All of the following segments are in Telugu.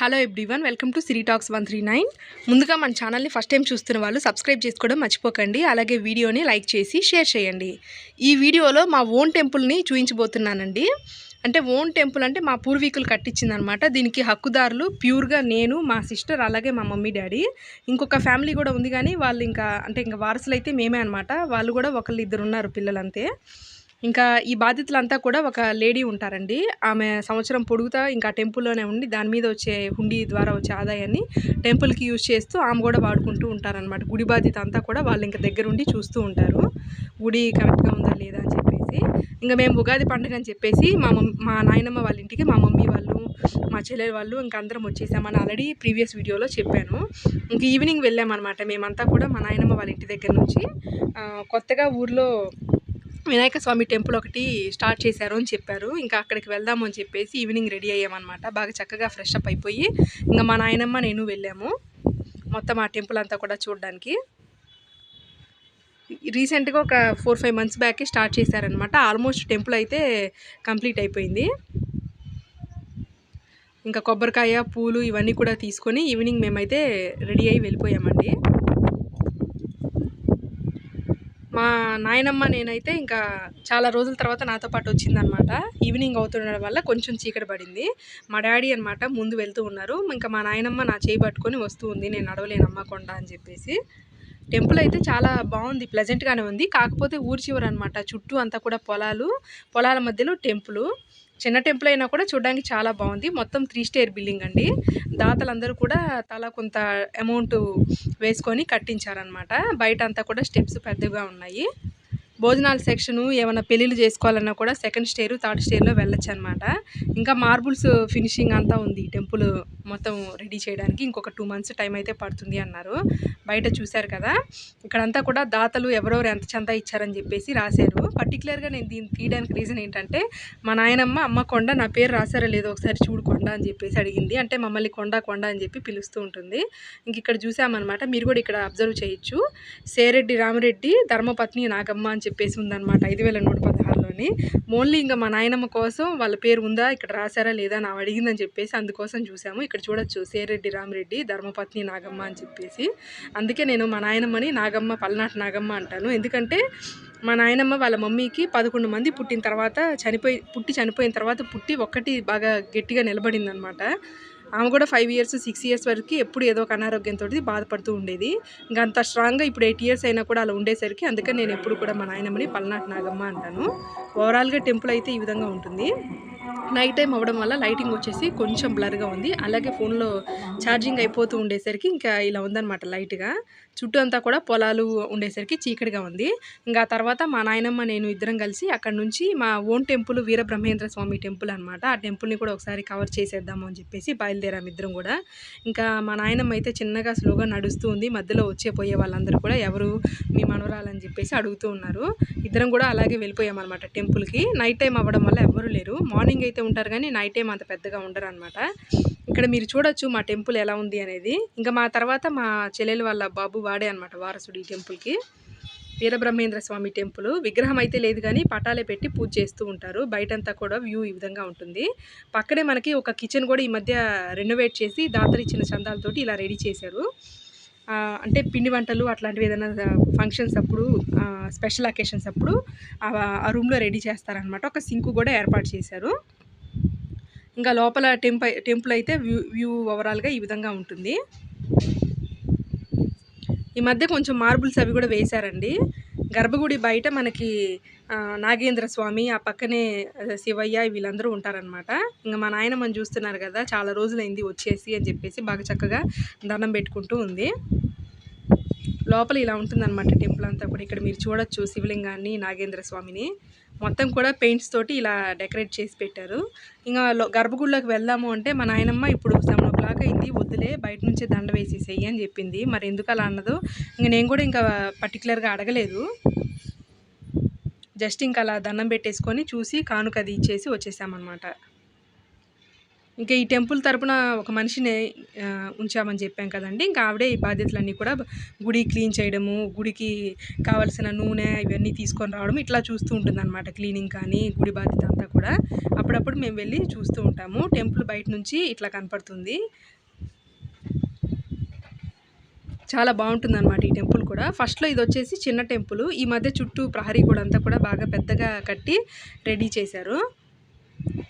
Hello everyone welcome to Siri talks one three nine. ముందుగా మన ఛానల్ని ఫస్ట్ టైం చూస్తున్న వాళ్ళు సబ్స్క్రైబ్ చేసుకోవడం మర్చిపోకండి అలాగే వీడియోని లైక్ చేసి షేర్ చేయండి. ఈ వీడియోలో మా ఓన్ టెంపుల్ని చూపించబోతున్నానండి అంటే ఓన్ టెంపుల్ అంటే మా పూర్వీకులు కట్టించిందనమాట. దీనికి హక్కుదారులు ప్యూర్గా నేను మా సిస్టర్ అలాగే మా మమ్మీ డాడీ. ఇంకొక ఫ్యామిలీ కూడా ఉంది కానీ వాళ్ళు ఇంకా అంటే ఇంకా వారసులు అయితే మేమే అనమాట. వాళ్ళు కూడా ఒకళ్ళు ఇద్దరు ఉన్నారు పిల్లలంతే. ఇంకా ఈ బాధితులంతా కూడా ఒక లేడీ ఉంటారండి. ఆమె సంవత్సరం పొడుగుతా ఇంకా టెంపుల్లోనే ఉండి దాని మీద వచ్చే హుండీ ద్వారా వచ్చే ఆదాయాన్ని టెంపుల్కి యూజ్ చేస్తూ ఆమె కూడా వాడుకుంటూ ఉంటారనమాట గుడి బాధ్యత అంతా కూడా వాళ్ళు ఇంకా దగ్గరుండి చూస్తూ ఉంటారు. గుడి కరెక్ట్గా ఉందా లేదా అని చెప్పేసి. ఇంకా మేము ఉగాది పండుగ అని చెప్పేసి మా మమ్ మా నాయనమ్మ వాళ్ళ ఇంటికి మా మమ్మీ వాళ్ళు మా చెల్లెలు వాళ్ళు ఇంకా అందరం వచ్చేసామని ఆల్రెడీ ప్రీవియస్ వీడియోలో చెప్పాను. ఇంక ఈవినింగ్ వెళ్ళామన్నమాట. మేమంతా కూడా మా నాయనమ్మ వాళ్ళ ఇంటి దగ్గర నుంచి. కొత్తగా ఊర్లో వినాయక స్వామి టెంపుల్ ఒకటి స్టార్ట్ చేశారు అని చెప్పారు. ఇంకా అక్కడికి వెళ్దాము అని చెప్పేసి ఈవినింగ్ రెడీ అయ్యామన్నమాట. బాగా చక్కగా ఫ్రెష్ అప్ అయిపోయి ఇంకా మా నాయనమ్మ నేను వెళ్ళాము. మొత్తం ఆ టెంపుల్ అంతా కూడా చూడడానికి. రీసెంట్గా ఒక four five months back start చేశారనమాట ఆల్మోస్ట్ టెంపుల్ అయితే కంప్లీట్ అయిపోయింది. ఇంకా కొబ్బరికాయ పూలు ఇవన్నీ కూడా తీసుకొని ఈవినింగ్ మేమైతే రెడీ అయ్యి వెళ్ళిపోయామండి. మా నాయనమ్మ నేనైతే ఇంకా చాలా రోజుల తర్వాత నాతో పాటు వచ్చిందనమాట ఈవినింగ్ అవుతుండడం వల్ల కొంచెం చీకటి పడింది. మా డాడీ అనమాట ముందు వెళ్తూ ఉన్నారు. ఇంకా మా నాయనమ్మ నా చేయి పట్టుకొని వస్తూ ఉంది. నేను నడవలేనమ్మ కొండ అని చెప్పేసి. టెంపుల్ అయితే చాలా బాగుంది. ప్లెజెంట్గానే ఉంది. కాకపోతే ఊరి చివర అనమాట చుట్టూ అంతా కూడా పొలాలు. పొలాల మధ్యలో టెంపుల్ చిన్న టెంపుల్ అయినా కూడా చూడడానికి చాలా బాగుంది. మొత్తం త్రీ స్టేర్ బిల్డింగ్ అండి. దాతలందరూ కూడా తలా కొంత అమౌంట్ వేసుకొని కట్టించారనమాట బయట అంతా కూడా స్టెప్స్ పెద్దగా ఉన్నాయి. భోజనాల సెక్షను ఏమైనా పెళ్ళిళ్ళు చేసుకోవాలన్నా కూడా సెకండ్ స్టేర్ థర్డ్ స్టేర్లో వెళ్ళొచ్చు అనమాట ఇంకా మార్బుల్స్ ఫినిషింగ్ అంతా ఉంది. టెంపుల్ మొత్తం రెడీ చేయడానికి ఇంకొక టూ మంత్స్ టైం అయితే పడుతుంది అన్నారు. బయట చూశారు కదా. ఇక్కడంతా కూడా దాతలు ఎవరెవరు ఎంత చందా ఇచ్చారని చెప్పేసి రాశారు. పర్టికులర్గా నేను దీన్ని తీయడానికి రీజన్ ఏంటంటే మా నాయనమ్మ అమ్మ కొండ నా పేరు రాశారో లేదో ఒకసారి చూడు కొండ అని చెప్పేసి అడిగింది. అంటే మమ్మల్ని కొండ కొండ అని చెప్పి పిలుస్తూ ఉంటుంది. ఇంక ఇక్కడ చూసామన్నమాట. మీరు కూడా ఇక్కడ అబ్జర్వ్ చేయొచ్చు. సేరెడ్డి రామరెడ్డి ధర్మపత్ని నాగమ్మ అని చెప్పేసి ఉందన్నమాట. ఐదు వేల నూట పదహారులోని ఓన్లీ ఇంకా మా నాయనమ్మ కోసం వాళ్ళ పేరు ఉందా ఇక్కడ రాశారా లేదా నా అడిగిందని చెప్పేసి అందుకోసం చూసాము. ఇక్కడ చూడొచ్చు సేరెడ్డి రామరెడ్డి ధర్మపత్ని నాగమ్మ అని చెప్పేసి. అందుకే నేను మా నాయనమ్మని నాగమ్మ పల్నాటి నాగమ్మ అంటాను. ఎందుకంటే మా నాయనమ్మ వాళ్ళ మమ్మీకి పదకొండు మంది పుట్టిన తర్వాత చనిపోయి పుట్టి చనిపోయిన తర్వాత పుట్టి ఒక్కటి బాగా గట్టిగా నిలబడింది అనమాట ఆమె కూడా ఫైవ్ ఇయర్స్ సిక్స్ ఇయర్స్ వరకు ఎప్పుడు ఏదో ఒక అనారోగ్యంతో బాధపడుతూ ఉండేది. ఇంకా అంత స్ట్రాంగ్గా ఇప్పుడు ఎయిట్ ఇయర్స్ అయినా కూడా అలా ఉండేసరికి అందుకని నేను ఎప్పుడు కూడా మా నాయనమ్మని పల్నాటి నాగమ్మ అంటాను. ఓవరాల్గా టెంపుల్ అయితే ఈ విధంగా ఉంటుంది. నైట్ టైం అవ్వడం వల్ల లైటింగ్ వచ్చేసి కొంచెం బ్లర్గా ఉంది. అలాగే ఫోన్లో ఛార్జింగ్ అయిపోతూ ఉండేసరికి ఇంకా ఇలా ఉందన్నమాట లైట్గా. చుట్టూ అంతా కూడా పొలాలు ఉండేసరికి చీకటిగా ఉంది. ఇంకా తర్వాత మా నాయనమ్మ నేను ఇద్దరం కలిసి అక్కడ నుంచి మా own temple Veerabrahmendra Swami temple అనమాట ఆ టెంపుల్ని కూడా ఒకసారి కవర్ చేసేద్దాము అని చెప్పేసి బయలుదేరాం ఇద్దరం కూడా. ఇంకా మా నాయనమ్మ అయితే చిన్నగా స్లోగా నడుస్తూ ఉంది. మధ్యలో వచ్చే పోయే వాళ్ళందరూ కూడా ఎవరు మీ మనవరాలని చెప్పేసి అడుగుతూ ఉన్నారు. ఇద్దరం కూడా అలాగే వెళ్ళిపోయామన్నమాట టెంపుల్కి. నైట్ టైం అవ్వడం వల్ల ఎవరూ లేరు. మార్నింగ్ అయితే ఉంటారు కానీ నైట్ టైం అంత పెద్దగా ఉండరు అనమాట ఇక్కడ మీరు చూడొచ్చు మా టెంపుల్ ఎలా ఉంది అనేది. ఇంకా మా తర్వాత మా చెల్లెలు వాళ్ళ బాబు వాడే అనమాట వారసుడు ఈ టెంపుల్కి వీరబ్రహ్మేంద్ర స్వామి టెంపుల్ విగ్రహం అయితే లేదు కానీ పటాలే పెట్టి పూజ చేస్తూ ఉంటారు. బయటంతా కూడా వ్యూ ఈ విధంగా ఉంటుంది. పక్కనే మనకి ఒక కిచెన్ కూడా ఈ మధ్య రెనోవేట్ చేసి దాతలు ఇచ్చిన చందాలతోటి ఇలా రెడీ చేశారు. అంటే పిండి వంటలు అట్లాంటివి ఏదైనా ఫంక్షన్స్ అప్పుడు స్పెషల్ అకేషన్స్ అప్పుడు ఆ రూమ్లో రెడీ చేస్తారనమాట ఒక సింక్ కూడా ఏర్పాటు చేశారు. ఇంకా లోపల టెంపుల్ టెంపుల్ అయితే వ్యూ వ్యూ ఓవరాల్గా ఈ విధంగా ఉంటుంది. ఈ మధ్య కొంచెం మార్బుల్స్ అవి కూడా వేశారండి. గర్భగుడి బయట మనకి నాగేంద్ర స్వామి ఆ పక్కనే శివయ్య వీళ్ళందరూ ఉంటారనమాట ఇంకా మా నాయనమ్మని చూస్తున్నారు కదా చాలా రోజులైంది వచ్చేసి అని చెప్పేసి బాగా చక్కగా దండం పెట్టుకుంటూ ఉంది. లోపల ఇలా ఉంటుందన్నమాట టెంపుల్ అంతా కూడా. ఇక్కడ మీరు చూడొచ్చు శివలింగాన్ని నాగేంద్ర స్వామిని. మొత్తం కూడా పెయింట్స్ తోటి ఇలా డెకరేట్ చేసి పెట్టారు. ఇంకా గర్భగుడిలోకి వెళ్దాము అంటే మా నాయనమ్మ ఇప్పుడు సెవెన్ ఓ క్లాక్ అయింది వద్దులే బయట నుంచే దండ వేసేసేయి అని చెప్పింది. మరి ఎందుకు అలా అన్నదో ఇంకా నేను కూడా ఇంకా పర్టికులర్గా అడగలేదు. జస్ట్ ఇంకా అలా దండం పెట్టేసుకొని చూసి కానుక అది ఇచ్చేసి వచ్చేసామన్నమాట. ఇంకా ఈ టెంపుల్ తరపున ఒక మనిషిని ఉంచామని చెప్పాం కదండి. ఇంకా ఆవిడే ఈ బాధ్యతలన్నీ కూడా గుడి క్లీన్ చేయడము గుడికి కావలసిన నూనె ఇవన్నీ తీసుకొని రావడం ఇట్లా చూస్తూ ఉంటుంది అనమాట క్లీనింగ్ కానీ గుడి బాధ్యత అంతా కూడా అప్పుడప్పుడు మేము వెళ్ళి చూస్తూ ఉంటాము. టెంపుల్ బయట నుంచి ఇట్లా కనపడుతుంది. చాలా బాగుంటుంది అనమాట ఈ టెంపుల్ కూడా. ఫస్ట్లో ఇది వచ్చేసి చిన్న టెంపుల్. ఈ మధ్య చుట్టూ ప్రహరీ కూడా అంతా కూడా బాగా పెద్దగా కట్టి రెడీ చేశారు.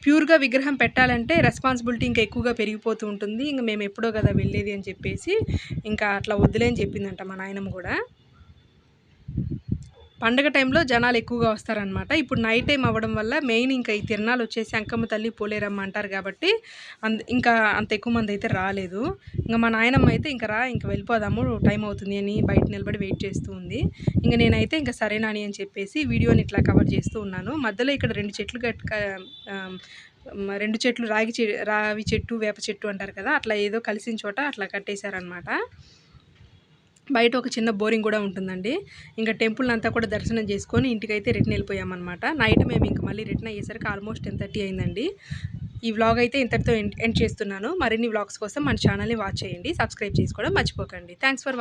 ప్యూర్గా విగ్రహం పెట్టాలంటే రెస్పాన్సిబిలిటీ ఇంకా ఎక్కువగా పెరిగిపోతూ ఉంటుంది. ఇంకా మేము ఎప్పుడో కదా వెళ్ళేది అని చెప్పేసి ఇంకా అట్లా వద్దులే అని చెప్పిందంట మా నాయనమ్మ కూడా. పండగ టైంలో జనాలు ఎక్కువగా వస్తారనమాట ఇప్పుడు నైట్ టైం అవ్వడం వల్ల మెయిన్ ఇంకా ఈ తిరణాలు వచ్చేసి అంకమ్మ తల్లి పోలేరమ్మ అంటారు కాబట్టి అంత ఇంకా అంత ఎక్కువ మంది అయితే రాలేదు. ఇంకా మా నాయనమ్మ అయితే ఇంకా రా ఇంకా వెళ్ళిపోదాము టైం అవుతుంది అని బయట నిలబడి వెయిట్ చేస్తూ ఉంది. ఇంకా నేనైతే ఇంకా సరేనా అని చెప్పేసి వీడియోని ఇట్లా కవర్ చేస్తూ ఉన్నాను. మధ్యలో ఇక్కడ రెండు చెట్లు కట్ రెండు చెట్లు రాగి చె రావి చెట్టు వేప చెట్టు అంటారు కదా అట్లా ఏదో కలిసిన చోట అట్లా కట్టేశారనమాట బయట ఒక చిన్న బోరింగ్ కూడా ఉంటుందండి. ఇంకా టెంపుల్ అంతా కూడా దర్శనం చేసుకొని ఇంటికైతే రిటర్న్ వెళ్ళిపోయామన్నమాట. నైట్ మేము ఇంకా మళ్ళీ రిటర్న్ అయ్యేసరికి ఆల్మోస్ట్ టెన్ థర్టీ అయిందండి. ఈ వ్లాగ్ అయితే ఇంతటితో ఎండ్ ఎండ్ చేస్తున్నాను. మరిన్ని వ్లాగ్స్ కోసం మన ఛానల్ని వాచ్ చేయండి సబ్స్క్రైబ్ చేసుకోవడం మర్చిపోకండి. Thanks for